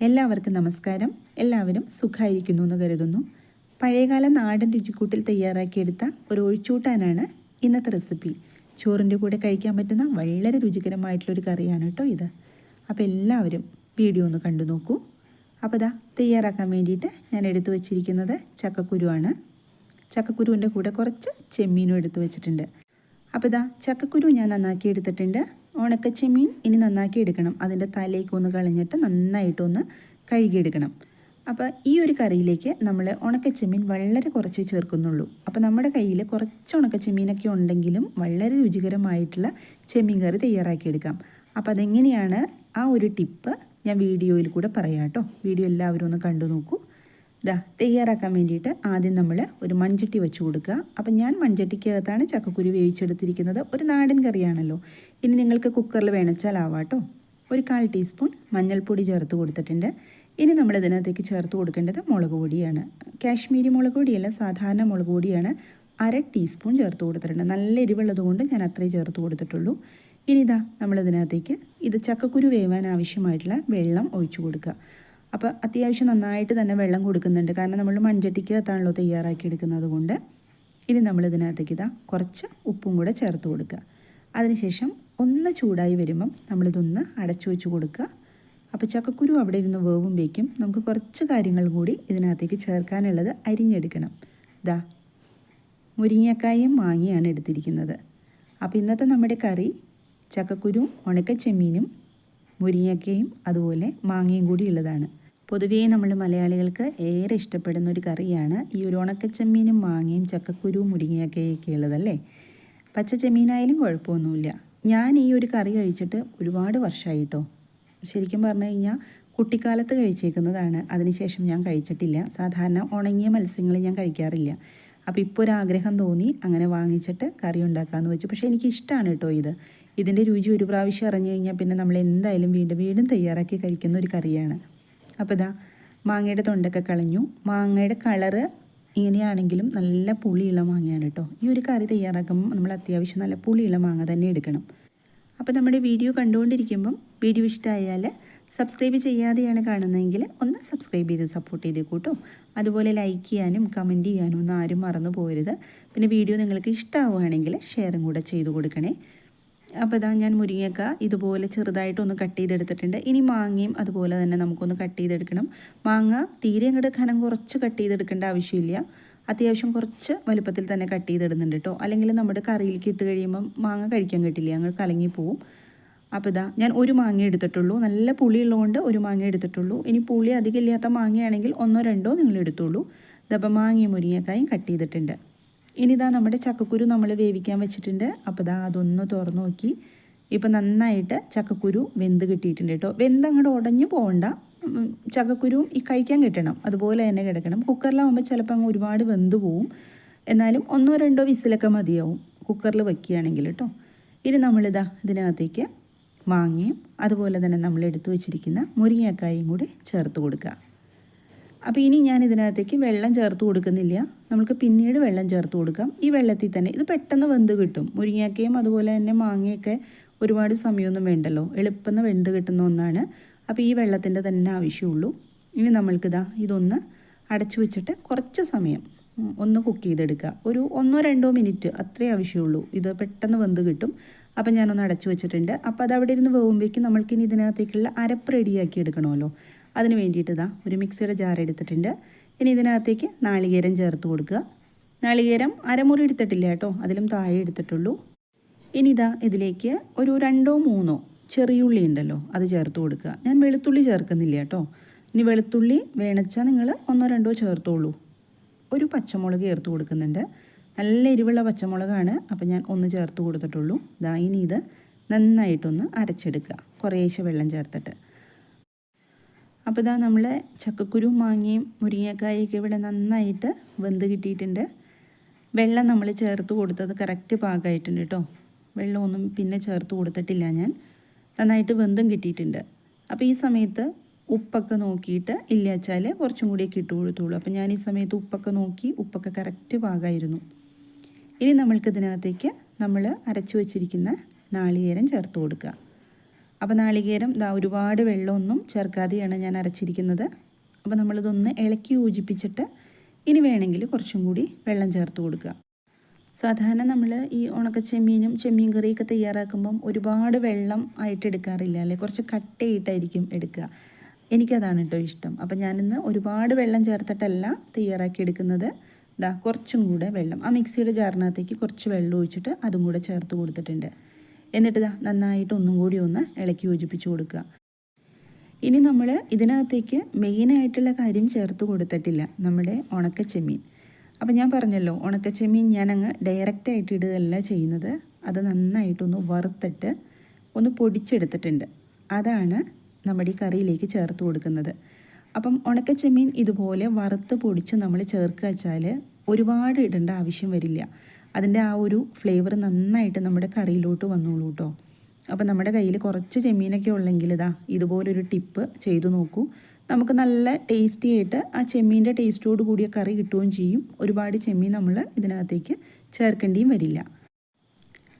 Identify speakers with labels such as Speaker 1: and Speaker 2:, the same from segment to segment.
Speaker 1: എല്ലാവർക്കും നമസ്കാരം. എല്ലാവരും സുഖമായിരിക്കുന്നു എന്ന് കരുതുന്നു. പഴയകാല നാടൻ രുചിക്കൂട്ടിൽ തയ്യാറാക്കിയെടുത്ത ഒരു ഒഴിച്ചൂട്ടാനാണ് ഇന്നത്തെ റെസിപ്പി. ചോറിന്റെ കൂടെ കഴിക്കാൻ പറ്റുന്ന വളരെ രുചികരമായിട്ടുള്ളൊരു കറിയാണ് കേട്ടോ ഇത്. അപ്പോൾ എല്ലാവരും വീഡിയോ ഒന്ന് കണ്ടു നോക്കൂ. അപ്പോൾ ഇതാ തയ്യാറാക്കാൻ വേണ്ടിയിട്ട് ഞാൻ എടുത്തു വച്ചിരിക്കുന്നത് ചക്കക്കുരുവാണ്. ചക്കക്കുരുവിന്റെ കൂടെ കുറച്ച് ചെമ്മീനും എടുത്തു വച്ചിട്ടുണ്ട്. അപ്പോൾ ഇതാ ചക്കക്കുരു ഞാൻ നന്നാക്കി എടുത്തിട്ടുണ്ട്. ഉണക്ക ചെമ്മീൻ ഇനി നന്നാക്കി എടുക്കണം. അതിന്റെ തലേക്ക് ഒന്ന് കളഞ്ഞിട്ട് നന്നായിട്ടൊന്ന് കഴുകിയെടുക്കണം. അപ്പോൾ ഈ ഒരു കറിയിലേക്ക് നമ്മൾ ഉണക്ക ചെമ്മീൻ വളരെ കുറച്ച് ചേർക്കുന്നുള്ളൂ. അപ്പോൾ നമ്മുടെ കയ്യിൽ കുറച്ച് ഉണക്ക ചെമ്മീനൊക്കെ ഉണ്ടെങ്കിലും വളരെ രുചികരമായിട്ടുള്ള ചെമ്മീൻ കറി തയ്യാറാക്കിയെടുക്കാം. അപ്പോൾ അതെങ്ങനെയാണ്? ആ ഒരു ടിപ്പ് ഞാൻ വീഡിയോയിൽ കൂടെ പറയാം കേട്ടോ. വീഡിയോ എല്ലാവരും ഒന്ന് കണ്ടു നോക്കൂ. ഇതാ തയ്യാറാക്കാൻ വേണ്ടിയിട്ട് ആദ്യം നമ്മൾ ഒരു മൺചട്ടി വെച്ച് കൊടുക്കുക. അപ്പം ഞാൻ മൺചട്ടിക്കകത്താണ് ചക്കക്കുരു വേവിച്ചെടുത്തിരിക്കുന്നത്. ഒരു നാടൻ കറിയാണല്ലോ. ഇനി നിങ്ങൾക്ക് കുക്കറിൽ വേണച്ചാലാവാട്ടോ. ഒരു കാൽ ടീസ്പൂൺ മഞ്ഞൾപ്പൊടി ചേർത്ത് കൊടുത്തിട്ടുണ്ട്. ഇനി നമ്മൾ ഇതിനകത്തേക്ക് ചേർത്ത് കൊടുക്കേണ്ടത് മുളക് പൊടിയാണ്. കാശ്മീരി മുളക് പൊടിയല്ല സാധാരണ മുളക് പൊടിയാണ്. അര ടീസ്പൂൺ ചേർത്ത് കൊടുത്തിട്ടുണ്ട്. നല്ല എരിവുള്ളതുകൊണ്ട് ഞാൻ അത്രയും ചേർത്ത് കൊടുത്തിട്ടുള്ളൂ. ഇനി ഇതാ നമ്മളിതിനകത്തേക്ക് ഇത് ചക്കക്കുരു വേവാൻ ആവശ്യമായിട്ടുള്ള വെള്ളം ഒഴിച്ചു കൊടുക്കുക. അപ്പോൾ അത്യാവശ്യം നന്നായിട്ട് തന്നെ വെള്ളം കൊടുക്കുന്നുണ്ട്. കാരണം നമ്മൾ മൺചട്ടിക്ക് മൺചട്ടിക്കകത്താണല്ലോ തയ്യാറാക്കി എടുക്കുന്നത് കൊണ്ട്. ഇനി നമ്മൾ ഇതിനകത്തേക്ക് ഇതാ കുറച്ച് ഉപ്പും കൂടെ ചേർത്ത് കൊടുക്കുക. അതിനുശേഷം ഒന്ന് ചൂടായി വരുമ്പം നമ്മളിതൊന്ന് അടച്ചു വെച്ച് കൊടുക്കുക. അപ്പോൾ ചക്കക്കുരു അവിടെ ഇരുന്ന് വേവുമ്പോഴേക്കും നമുക്ക് കുറച്ച് കാര്യങ്ങൾ കൂടി ഇതിനകത്തേക്ക് ചേർക്കാനുള്ളത് അരിഞ്ഞെടുക്കണം. ഇതാ മുരിങ്ങക്കായും മാങ്ങയാണ് എടുത്തിരിക്കുന്നത്. അപ്പോൾ ഇന്നത്തെ നമ്മുടെ കറി ചക്കക്കുരു ഉണക്ക ചെമ്മീനും മുരിങ്ങക്കയും അതുപോലെ മാങ്ങയും കൂടി ഉള്ളതാണ്. പൊതുവേ നമ്മൾ മലയാളികൾക്ക് ഏറെ ഇഷ്ടപ്പെടുന്ന ഒരു കറിയാണ് ഈ ഒരു ഉണക്കച്ചെമ്മീനും മാങ്ങയും ചക്കക്കുരുവും മുരിങ്ങയൊക്കെ ഉള്ളതല്ലേ? പച്ച ചെമ്മീനായാലും കുഴപ്പമൊന്നുമില്ല. ഞാൻ ഈ ഒരു കറി കഴിച്ചിട്ട് ഒരുപാട് വർഷമായിട്ടോ ശരിക്കും പറഞ്ഞു കഴിഞ്ഞാൽ കുട്ടിക്കാലത്ത് കഴിച്ചേക്കുന്നതാണ്. അതിനുശേഷം ഞാൻ കഴിച്ചിട്ടില്ല. സാധാരണ ഉണങ്ങിയ മത്സ്യങ്ങൾ ഞാൻ കഴിക്കാറില്ല. അപ്പോൾ ഇപ്പോൾ ഒരു ആഗ്രഹം തോന്നി അങ്ങനെ വാങ്ങിച്ചിട്ട് കറി ഉണ്ടാക്കാമെന്ന് വെച്ചു. പക്ഷേ എനിക്ക് ഇഷ്ടമാണ് കേട്ടോ ഇത്. ഇതിന്റെ രുചി ഒരു പ്രാവശ്യം അറിഞ്ഞു കഴിഞ്ഞാൽ പിന്നെ നമ്മൾ എന്തായാലും വീണ്ടും വീണ്ടും തയ്യാറാക്കി കഴിക്കുന്ന ഒരു കറിയാണ്. അപ്പോൾ ഇതാ മാങ്ങയുടെ തൊണ്ടൊക്കെ കളഞ്ഞു. മാങ്ങയുടെ കളറ് ഇങ്ങനെയാണെങ്കിലും നല്ല പുളിയുള്ള മാങ്ങയാണ് കേട്ടോ. ഈ ഒരു കറി തയ്യാറാക്കുമ്പോൾ നമ്മൾ അത്യാവശ്യം നല്ല പുളിയുള്ള മാങ്ങ തന്നെ എടുക്കണം. അപ്പോൾ നമ്മുടെ വീഡിയോ കണ്ടുകൊണ്ടിരിക്കുമ്പം വീഡിയോ ഇഷ്ടമായാൽ സബ്സ്ക്രൈബ് ചെയ്യാതെയാണ് കാണുന്നതെങ്കിൽ ഒന്ന് സബ്സ്ക്രൈബ് ചെയ്ത് സപ്പോർട്ട് ചെയ്ത് കൂട്ടോ. അതുപോലെ ലൈക്ക് ചെയ്യാനും കമന്റ് ചെയ്യാനും ഒന്നും ആരും മറന്നു പോരുത് പിന്നെ വീഡിയോ നിങ്ങൾക്ക് ഇഷ്ടമാവുകയാണെങ്കിൽ ഷെയറും കൂടെ ചെയ്തു കൊടുക്കണേ. അപ്പോൾ ഇതാ ഞാൻ മുരിങ്ങക്ക ഇതുപോലെ ചെറുതായിട്ടൊന്ന് കട്ട് ചെയ്തെടുത്തിട്ടുണ്ട്. ഇനി മാങ്ങയും അതുപോലെ തന്നെ നമുക്കൊന്ന് കട്ട് ചെയ്തെടുക്കണം. മാങ്ങ തീരെ അങ്ങോട്ട് ഖനം കുറച്ച് കട്ട് ചെയ്തെടുക്കേണ്ട ആവശ്യമില്ല. അത്യാവശ്യം കുറച്ച് വലുപ്പത്തിൽ തന്നെ കട്ട് ചെയ്തിടുന്നുണ്ട് കേട്ടോ. അല്ലെങ്കിൽ നമ്മുടെ കറിയിലേക്ക് ഇട്ട് കഴിയുമ്പം മാങ്ങ കഴിക്കാൻ കിട്ടില്ല. ഞങ്ങൾ കലങ്ങി പോവും അപ്പോൾ ഇതാ ഞാൻ ഒരു മാങ്ങ എടുത്തിട്ടുള്ളൂ. നല്ല പുളി ഉള്ളതുകൊണ്ട് ഒരു മാങ്ങ എടുത്തിട്ടുള്ളൂ. ഇനി പുളി അധികം ഇല്ലാത്ത മാങ്ങയാണെങ്കിൽ ഒന്നോ രണ്ടോ നിങ്ങൾ എടുത്തോളൂ. ഇതപ്പം മാങ്ങയും മുരിങ്ങക്കായും കട്ട് ചെയ്തിട്ടുണ്ട്. ഇനി ഇതാ നമ്മുടെ ചക്കക്കുരു നമ്മൾ വേവിക്കാൻ വെച്ചിട്ടുണ്ട്. അപ്പോൾ ഇതാ അതൊന്ന് തുറന്നു നോക്കി. ഇപ്പം നന്നായിട്ട് ചക്കക്കുരു വെന്ത് കിട്ടിയിട്ടുണ്ട് കേട്ടോ. വെന്ത് അങ്ങോട്ട് ഉടഞ്ഞു പോകണ്ട ചക്കക്കുരുവും ഈ കഴിക്കാൻ കിട്ടണം. അതുപോലെ തന്നെ കിടക്കണം. കുക്കറിലാവുമ്പോൾ ചിലപ്പോൾ അങ്ങ് ഒരുപാട് വെന്ത് പോവും. എന്നാലും ഒന്നോ രണ്ടോ വിസിലൊക്കെ മതിയാവും കുക്കറിൽ വയ്ക്കുകയാണെങ്കിൽ കേട്ടോ. ഇനി നമ്മളിതാ ഇതിനകത്തേക്ക് മാങ്ങയും അതുപോലെ തന്നെ നമ്മൾ എടുത്തു വെച്ചിരിക്കുന്ന മുരിങ്ങക്കായും കൂടി ചേർത്ത് കൊടുക്കുക. അപ്പോൾ ഇനി ഞാൻ ഇതിനകത്തേക്ക് വെള്ളം ചേർത്ത് കൊടുക്കുന്നില്ല. നമുക്ക് പിന്നീട് വെള്ളം ചേർത്ത് കൊടുക്കാം. ഈ വെള്ളത്തിൽ തന്നെ ഇത് പെട്ടെന്ന് വെന്ത് കിട്ടും. മുരിങ്ങയ്ക്കയും അതുപോലെ തന്നെ മാങ്ങയൊക്കെ ഒരുപാട് സമയമൊന്നും വേണ്ടല്ലോ. എളുപ്പം വെന്ത് കിട്ടുന്ന ഒന്നാണ്. അപ്പോൾ ഈ വെള്ളത്തിന്റെ തന്നെ ആവശ്യമുള്ളൂ. ഇനി നമ്മൾക്കിതാ ഇതൊന്ന് അടച്ചു വെച്ചിട്ട് കുറച്ച് സമയം ഒന്ന് കുക്ക് ചെയ്തെടുക്കുക. ഒരു ഒന്നോ രണ്ടോ മിനിറ്റ് അത്രേ ആവശ്യമുള്ളൂ. ഇത് പെട്ടെന്ന് വെന്ത് കിട്ടും. അപ്പം ഞാനൊന്ന് അടച്ചു വെച്ചിട്ടുണ്ട്. അപ്പോൾ അത് അവിടെ ഇരുന്ന് വേകുമ്പോഴേക്കും നമ്മൾക്കിനി ഇതിനകത്തേക്കുള്ള അരപ്പ് റെഡിയാക്കി എടുക്കണമല്ലോ. അതിന് വേണ്ടിയിട്ട് ഇതാ ഒരു മിക്സിയുടെ ജാർ എടുത്തിട്ടുണ്ട്. ഇനി ഇതിനകത്തേക്ക് നാളികേരം ചേർത്ത് കൊടുക്കുക. നാളികേരം അരമുറി എടുത്തിട്ടില്ല കേട്ടോ അതിലും താഴെ എടുത്തിട്ടുള്ളൂ. ഇനി ഇതാ ഇതിലേക്ക് ഒരു രണ്ടോ മൂന്നോ ചെറിയുള്ളി ഉണ്ടല്ലോ അത് ചേർത്ത് കൊടുക്കുക. ഞാൻ വെളുത്തുള്ളി ചേർക്കുന്നില്ല കേട്ടോ. ഇനി വെളുത്തുള്ളി വേണച്ചാൽ നിങ്ങൾ ഒന്നോ രണ്ടോ ചേർത്തോളൂ. ഒരു പച്ചമുളക് ചേർത്ത് കൊടുക്കുന്നുണ്ട്. നല്ല എരിവുള്ള പച്ചമുളകാണ് അപ്പോൾ ഞാൻ ഒന്ന് ചേർത്ത് കൊടുത്തിട്ടുള്ളൂ. ഇതാ ഇനി ഇത് നന്നായിട്ടൊന്ന് അരച്ചെടുക്കുക കുറേശ്ശെ വെള്ളം ചേർത്തിട്ട്. അപ്പോൾ ഇതാ നമ്മൾ ചക്കക്കുരു മാങ്ങയും മുരിങ്ങക്കായൊക്കെ ഇവിടെ നന്നായിട്ട് വെന്ത് കിട്ടിയിട്ടുണ്ട്. വെള്ളം നമ്മൾ ചേർത്ത് കൊടുത്തത് കറക്റ്റ് പാകമായിട്ടുണ്ട് കേട്ടോ. വെള്ളമൊന്നും പിന്നെ ചേർത്ത് കൊടുത്തിട്ടില്ല ഞാൻ. നന്നായിട്ട് വെന്തും കിട്ടിയിട്ടുണ്ട്. അപ്പോൾ ഈ സമയത്ത് ഉപ്പൊക്കെ നോക്കിയിട്ട് ഇല്ല വെച്ചാൽ കുറച്ചും കൂടിയൊക്കെ ഇട്ട് കൊടുത്തോളൂ. അപ്പോൾ ഞാൻ ഈ സമയത്ത് ഉപ്പൊക്കെ നോക്കി ഉപ്പൊക്കെ കറക്റ്റ് പാകമായിരുന്നു. ഇനി നമ്മൾക്ക് ഇതിനകത്തേക്ക് നമ്മൾ അരച്ചു വച്ചിരിക്കുന്ന നാളികേരം ചേർത്ത് കൊടുക്കുക. അപ്പോൾ നാളികേരം ഇതാ ഒരുപാട് വെള്ളമൊന്നും ചേർക്കാതെയാണ് ഞാൻ അരച്ചിരിക്കുന്നത്. അപ്പോൾ നമ്മളിതൊന്ന് ഇളക്കി യോജിപ്പിച്ചിട്ട് ഇനി വേണമെങ്കിൽ കുറച്ചും കൂടി വെള്ളം ചേർത്ത് കൊടുക്കുക. സാധാരണ നമ്മൾ ഈ ഉണക്ക ചെമ്മീനും ചെമ്മീൻ കറിയൊക്കെ തയ്യാറാക്കുമ്പം ഒരുപാട് വെള്ളം ആയിട്ട് എടുക്കാറില്ല അല്ലെ? കുറച്ച് കട്ടയായിട്ടായിരിക്കും എടുക്കുക. എനിക്കതാണ് കേട്ടോ ഇഷ്ടം. അപ്പം ഞാനിന്ന് ഒരുപാട് വെള്ളം ചേർത്തിട്ടല്ല തയ്യാറാക്കി എടുക്കുന്നത്. ഇതാ കുറച്ചും കൂടെ വെള്ളം. ആ മിക്സിയുടെ ജാറിനകത്തേക്ക് കുറച്ച് വെള്ളം ഒഴിച്ചിട്ട് അതും കൂടെ ചേർത്ത് കൊടുത്തിട്ടുണ്ട്. എന്നിട്ട് നന്നായിട്ട് ഒന്നും കൂടി ഒന്ന് ഇളക്കി യോജിപ്പിച്ച് കൊടുക്കുക. ഇനി നമ്മൾ ഇതിനകത്തേക്ക് മെയിനായിട്ടുള്ള കാര്യം ചേർത്ത് കൊടുത്തിട്ടില്ല. നമ്മുടെ ഉണക്ക ചെമ്മീൻ അപ്പം ഞാൻ പറഞ്ഞല്ലോ ഉണക്ക ചെമ്മീൻ ഞാനങ്ങ് ഡയറക്റ്റായിട്ട് ഇടുകയല്ല ചെയ്യുന്നത്. അത് നന്നായിട്ടൊന്ന് വറുത്തിട്ട് ഒന്ന് പൊടിച്ചെടുത്തിട്ടുണ്ട്. അതാണ് നമ്മുടെ ഈ കറിയിലേക്ക് ചേർത്ത് കൊടുക്കുന്നത്. അപ്പം ഉണക്ക ചെമ്മീൻ ഇതുപോലെ വറുത്ത് പൊടിച്ച് നമ്മൾ ചേർക്കുക വെച്ചാൽ ഒരുപാട് ഇടേണ്ട ആവശ്യം വരില്ല. അതിന്റെ ആ ഒരു ഫ്ലേവർ നന്നായിട്ട് നമ്മുടെ കറിയിലോട്ട് വന്നോളൂ കേട്ടോ അപ്പോൾ നമ്മുടെ കയ്യിൽ കുറച്ച് ചെമ്മീനൊക്കെ ഉള്ളെങ്കിൽ ഇതാ ഇതുപോലൊരു ടിപ്പ് ചെയ്തു നോക്കൂ. നമുക്ക് നല്ല ടേസ്റ്റി ആയിട്ട് ആ ചെമ്മീന്റെ ടേസ്റ്റോട് കൂടിയ കറി കിട്ടുകയും ചെയ്യും. ഒരുപാട് ചെമ്മീൻ നമ്മൾ ഇതിനകത്തേക്ക് ചേർക്കേണ്ടിയും വരില്ല.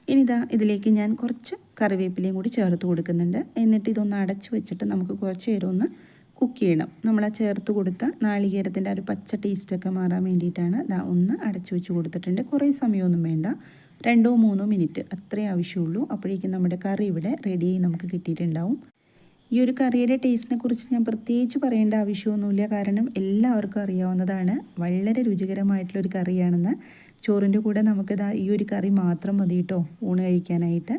Speaker 1: ഇനിതാ ഇതിലേക്ക് ഞാൻ കുറച്ച് കറിവേപ്പിലയും കൂടി ചേർത്ത് കൊടുക്കുന്നുണ്ട്. എന്നിട്ട് ഇതൊന്ന് അടച്ച് വെച്ചിട്ട് നമുക്ക് കുറച്ച് നേരം ഒന്ന് കുക്ക് ചെയ്യണം. നമ്മൾ ആ ചേർത്ത് കൊടുത്ത നാളികേരത്തിന്റെ ആ ഒരു പച്ച ടേസ്റ്റൊക്കെ മാറാൻ വേണ്ടിയിട്ടാണ് ദാ ഒന്ന് അടച്ചു വെച്ച് കൊടുത്തിട്ടുണ്ട്. കുറേ സമയമൊന്നും വേണ്ട. രണ്ടോ മൂന്നോ മിനിറ്റ് അത്രേ ആവശ്യമുള്ളൂ. അപ്പോഴേക്കും നമ്മുടെ കറി ഇവിടെ റെഡിയായി നമുക്ക് കിട്ടിയിട്ടുണ്ടാവും. ഈ ഒരു കറിയുടെ ടേസ്റ്റിനെ കുറിച്ച് ഞാൻ പ്രത്യേകിച്ച് പറയേണ്ട ആവശ്യമൊന്നുമില്ല. കാരണം എല്ലാവർക്കും അറിയാവുന്നതാണ്. വളരെ രുചികരമായിട്ടുള്ളൊരു കറിയാണെന്ന്. ചോറിന്റെ കൂടെ നമുക്കിതാ ഈ ഒരു കറി മാത്രം മതി കേട്ടോ. ഊണ് കഴിക്കാനായിട്ട്.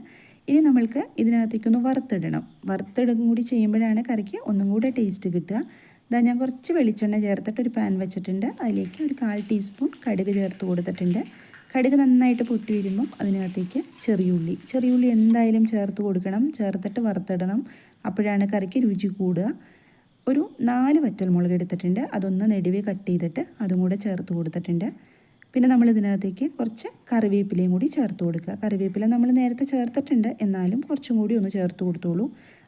Speaker 1: ഇനി നമ്മൾക്ക് ഇതിനകത്തേക്കൊന്ന് വറുത്തിടണം. വറുത്തിടും കൂടി ചെയ്യുമ്പോഴാണ് കറിക്ക് ഒന്നും കൂടെ ടേസ്റ്റ് കിട്ടുക. ഇതാ ഞാൻ കുറച്ച് വെളിച്ചെണ്ണ ചേർത്തിട്ട് ഒരു പാൻ വെച്ചിട്ടുണ്ട്. അതിലേക്ക് ഒരു കാൽ ടീസ്പൂൺ കടുക് ചേർത്ത് കൊടുത്തിട്ടുണ്ട്. കടുക് നന്നായിട്ട് പൊട്ടി വരുമ്പം അതിനകത്തേക്ക് ചെറിയുള്ളി ചെറിയുള്ളി എന്തായാലും ചേർത്ത് കൊടുക്കണം. ചേർത്തിട്ട് വറുത്തിടണം. അപ്പോഴാണ് കറിക്ക് രുചി കൂടുക. ഒരു നാല് വറ്റൽ മുളക് എടുത്തിട്ടുണ്ട്. അതൊന്ന് നെടുവേ കട്ട് ചെയ്തിട്ട് അതും കൂടെ ചേർത്ത് കൊടുത്തിട്ടുണ്ട്. പിന്നെ നമ്മൾ ഇതിനകത്തേക്ക് കുറച്ച് കറിവേപ്പിലയും കൂടി ചേർത്ത് കൊടുക്കുക. കറിവേപ്പില നമ്മൾ നേരത്തെ ചേർത്തിട്ടുണ്ട്. എന്നാലും കുറച്ചും കൂടി ഒന്ന് ചേർത്ത് കൊടുത്തോളൂ.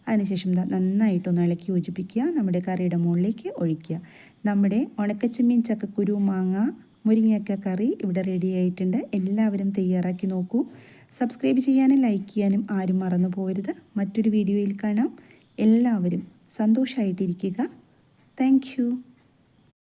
Speaker 1: അതിനുശേഷം നന്നായിട്ടൊന്ന് ഇളക്കി യോജിപ്പിക്കുക. നമ്മുടെ കറിയുടെ മുകളിലേക്ക് ഒഴിക്കുക. നമ്മുടെ ഉണക്കച്ചമ്മീൻ ചക്കക്കുരു മാങ്ങ മുരിങ്ങക്ക കറി ഇവിടെ റെഡി ആയിട്ടുണ്ട്. എല്ലാവരും തയ്യാറാക്കി നോക്കൂ. സബ്സ്ക്രൈബ് ചെയ്യാനും ലൈക്ക് ചെയ്യാനും ആരും മറന്നു പോകരുത് മറ്റൊരു വീഡിയോയിൽ കാണാം. എല്ലാവരും സന്തോഷമായിട്ടിരിക്കുക താങ്ക്